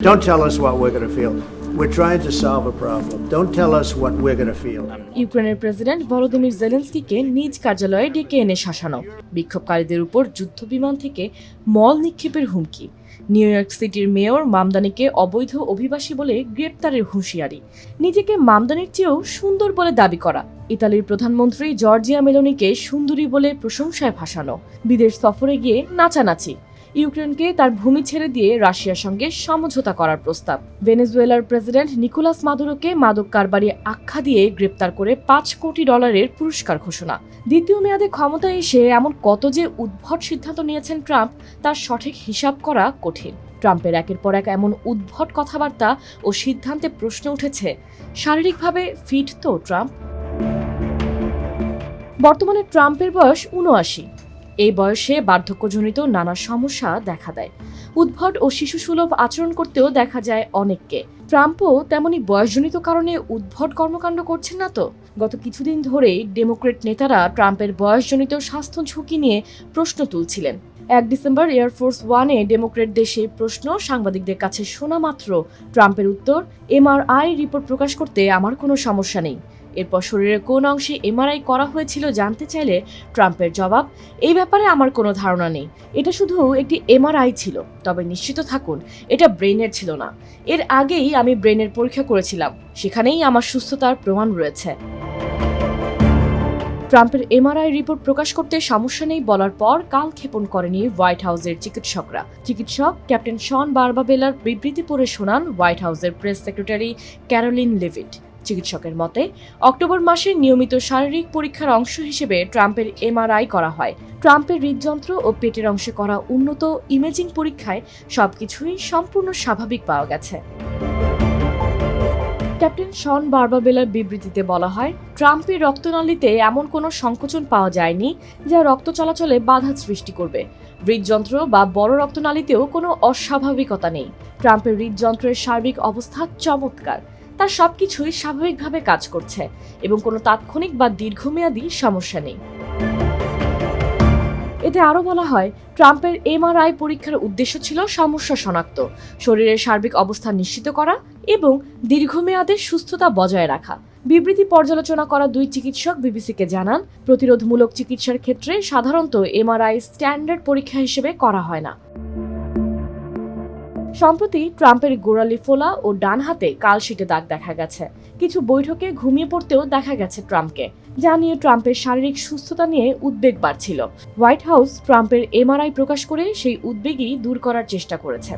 Don't tell us what we're going to feel. We're trying to solve a problem. Don't tell us what we're going to feel. ইউক্রেনের president Volodymyr জেলেন্সকিকে নিজ কার্যালয়ে ডেকে এনে শাসানো বিক্ষোভকারীদের উপর যুদ্ধ বিমান থেকে মল নিক্ষেপের হুমকি নিউ ইয়র্ক সিটির মেয়র মামদানিকে অবৈধ অভিবাসী বলে গ্রেপ্তারের হুঁশিয়ারি নিজেকে মামদানির চেয়েও সুন্দর বলে দাবি করা ইতালির প্রধানমন্ত্রী জর্জিয়া মেলোনিকে সুন্দরী বলে প্রশংসায় ভাসানো বিদেশ সফরে গিয়ে নাচানাচি ইউক্রেনকে তার ভূমি ছেড়ে দিয়ে রাশিয়ার সঙ্গে সমঝোতা করার প্রস্তাব। ভেনেজুয়েলার প্রেসিডেন্ট নিকোলাস মাদুরোকে মাদক কারবারি আখ্যা দিয়ে গ্রেপ্তার করে পাঁচ কোটি ডলারের পুরস্কার ঘোষণা। দ্বিতীয় মেয়াদে ক্ষমতায় এসে এমন কত যে উদ্ভট সিদ্ধান্ত নিয়েছেন ট্রাম্প, তার সঠিক হিসাব করা কঠিন। ট্রাম্পের একের পর এক এমন উদ্ভট কথাবার্তা ও সিদ্ধান্তে প্রশ্ন উঠেছে, শারীরিকভাবে ফিট তো ট্রাম্প? বর্তমানে ট্রাম্পের বয়স উনআশি এই বয়সে বার্ধক্যজনিত নানা সমস্যা দেখা দেয়। উদ্ভট ও শিশুসুলভ আচরণ করতেও দেখা যায় অনেককে। ট্রাম্পও তেমনি বয়সজনিত কারণে উদ্ভট কর্মকাণ্ড করছেন না তো? গত কিছুদিন ধরেই ডেমোক্রেট নেতারা ট্রাম্পের বয়সজনিত স্বাস্থ্য ঝুঁকি নিয়ে প্রশ্ন তুলছিলেন। এক ডিসেম্বর এয়ারফোর্স ওয়ানে ডেমোক্রেট দেশে প্রশ্ন, সাংবাদিকদের কাছে শোনা মাত্র। ট্রাম্পের উত্তর, এমআরআই রিপোর্ট প্রকাশ করতে আমার কোনো সমস্যা নেই। এরপর শরীরের কোন অংশে এমআরআই করা হয়েছিল জানতে চাইলে ট্রাম্পের জবাব, এই ব্যাপারে আমার কোনো ধারণা নেই। এটা শুধু একটি এমআরআই ছিল। তবে নিশ্চিত থাকুন, এটা ব্রেনের ছিল না। এর আগেই আমি ব্রেনের পরীক্ষা করেছিলাম। সেখানেই আমার সুস্থতার প্রমাণ রয়েছে। ট্রাম্পের এমআরআই রিপোর্ট প্রকাশ করতে সমস্যা নেই বলার পর কাল ক্ষেপণ করেনি হোয়াইট হাউসের চিকিৎসকরা। চিকিৎসক ক্যাপ্টেন শন বারবাবেলার বিবৃতি পড়ে শোনান হোয়াইট হাউসের প্রেস সেক্রেটারি ক্যারোলিন লিভিট। চিকিৎসকের মতে, অক্টোবর মাসে নিয়মিত শারীরিক পরীক্ষার অংশ হিসেবে ট্রাম্পের এমআরআই করা হয়। ট্রাম্পের হৃদযন্ত্র ও পেটের অংশে করা উন্নত ইমেজিং পরীক্ষায় সবকিছুই সম্পূর্ণ স্বাভাবিক পাওয়া গেছে। ক্যাপ্টেন শন বার্বাবেলার বিবৃতিতে বলা হয়, ট্রাম্পের রক্তনালীতে এমন কোনো সংকোচন পাওয়া যায়নি যা রক্ত চলাচলে বাধা সৃষ্টি করবে। হৃদযন্ত্র বা বড় রক্তনালীতেও কোনো অস্বাভাবিকতা নেই। ট্রাম্পের হৃদযন্ত্রের সার্বিক অবস্থা চমৎকার। তার সবকিছুই স্বাভাবিকভাবে কাজ করছে এবং কোনো তাৎক্ষণিক বা দীর্ঘমেয়াদী সমস্যা নেই। এতে আরও বলা হয়, ট্রাম্পের এমআরআই পরীক্ষার উদ্দেশ্য ছিল সমস্যা শনাক্ত, শরীরের সার্বিক অবস্থা নিশ্চিত করা এবং দীর্ঘমেয়াদে সুস্থতা বজায় রাখা। বিবৃতি পর্যালোচনা করা দুই চিকিৎসক বিবিসিকে জানান, প্রতিরোধমূলক চিকিৎসার ক্ষেত্রে সাধারণত এমআরআই স্ট্যান্ডার্ড পরীক্ষা হিসেবে করা হয় না। সম্প্রতি ট্রাম্পের গোড়ালি ফোলা ও ডান হাতে কালশিটে দাগ দেখা গেছে। কিছু বৈঠকে ঘুমিয়ে পড়তেও দেখা গেছে ট্রাম্পকে। যা নিয়ে ট্রাম্পের শারীরিক সুস্থতা নিয়ে উদ্বেগ বাড়ছিল। হোয়াইট হাউস ট্রাম্পের এমআরআই প্রকাশ করে সেই উদ্বেগই দূর করার চেষ্টা করেছে।